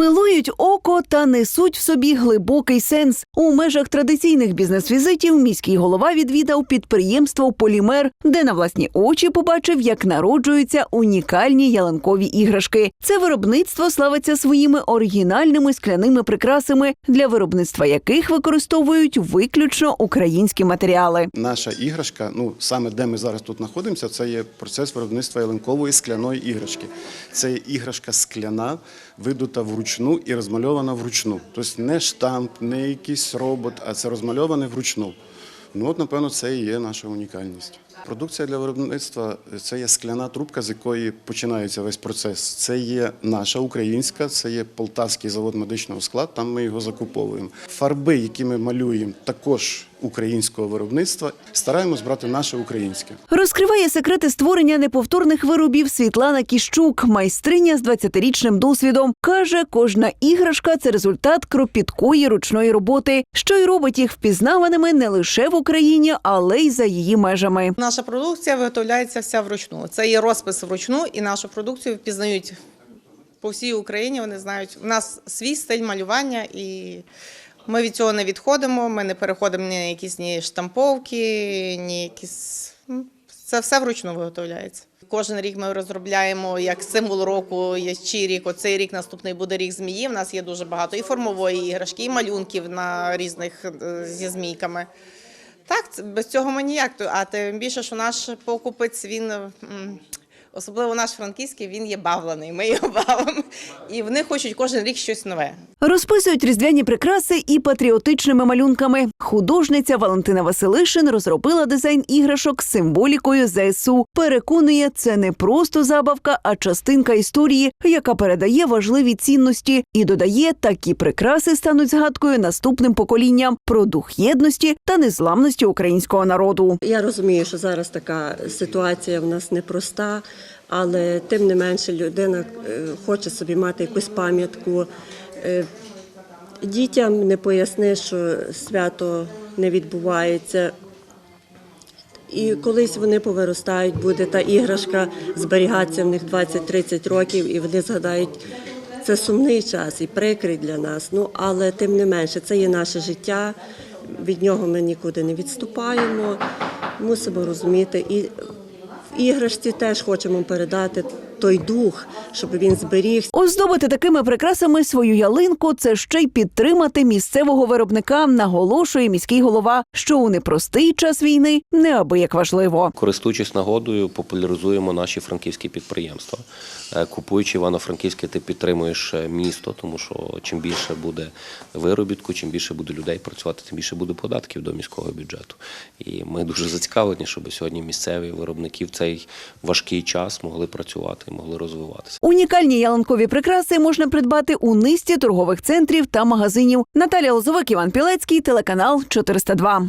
Милує Милують око та несуть в собі глибокий сенс. У межах традиційних бізнес-візитів міський голова відвідав підприємство Полімер, де на власні очі побачив, як народжуються унікальні ялинкові іграшки. Це виробництво славиться своїми оригінальними скляними прикрасами, для виробництва яких використовують виключно українські матеріали. Наша іграшка, ну саме де ми зараз тут знаходимося, це є процес виробництва ялинкової скляної іграшки. Це іграшка скляна, видута вручну і розмальована вручну. Тобто не штамп, не якийсь робот, а це розмальоване вручну. Ну от, напевно, це і є наша унікальність. Продукція для виробництва це є скляна трубка, з якої починається весь процес. Це є наша українська, це є полтавський завод медичного складу, там ми його закуповуємо. Фарби, які ми малюємо, також українського виробництва. Стараємось брати наше українське. Розкриває секрети створення неповторних виробів Світлана Кіщук, майстриня з 20-річним досвідом. Каже, кожна іграшка це результат кропіткої ручної роботи, що й робить їх впізнаваними не лише в Україні, але й за її межами. Наша продукція виготовляється вся вручну. Це є розпис вручну, і нашу продукцію впізнають по всій Україні. Вони знають, у нас свій стиль малювання, і ми від цього не відходимо. Ми не переходимо ні на якісь ні штамповки, ні якісь. ну, Це все вручну виготовляється. Кожен рік ми розробляємо як символ року, є чи рік, оцей рік наступний буде рік змії. У нас є дуже багато і формової іграшки, і малюнків на різних е, зі змійками. Так, без цього ми ніяк. А тим більше, що наш покупець, він особливо наш франківський, він є бавлений. Ми його бавимо. І вони хочуть кожен рік щось нове. Розписують різдвяні прикраси і патріотичними малюнками. Художниця Валентина Василишин розробила дизайн іграшок з символікою ЗСУ. Переконує, це не просто забавка, а частинка історії, яка передає важливі цінності, і додає, такі прикраси стануть згадкою наступним поколінням про дух єдності та незламності українського народу. Я розумію, що зараз така ситуація в нас непроста, але тим не менше людина е, хоче собі мати якусь пам'ятку. Е, Дітям не поясни, що свято не відбувається. І колись вони повиростають, буде та іграшка зберігатися в них 20-30 років, і вони згадають, це сумний час і прикрий для нас. Ну але тим не менше, це є наше життя. Від нього ми нікуди не відступаємо. Мусимо розуміти. І іграшці теж хочемо передати той дух, щоб він зберігся. Оздобити такими прикрасами свою ялинку це ще й підтримати місцевого виробника, наголошує міський голова, що у непростий час війни неабияк важливо. Користуючись нагодою, популяризуємо наші франківські підприємства. Е, Купуючи Івано-Франківське, ти підтримуєш е, місто, тому що чим більше буде виробітку, чим більше буде людей працювати, тим більше буде податків до міського бюджету. І ми дуже зацікавлені, щоб сьогодні місцеві виробники в цей важкий час могли працювати і могли розвиватися. Унікальні ялинкові прикраси можна придбати у низці торгових центрів та магазинів. Наталя Лозовик, Іван Пілецький, телеканал 402.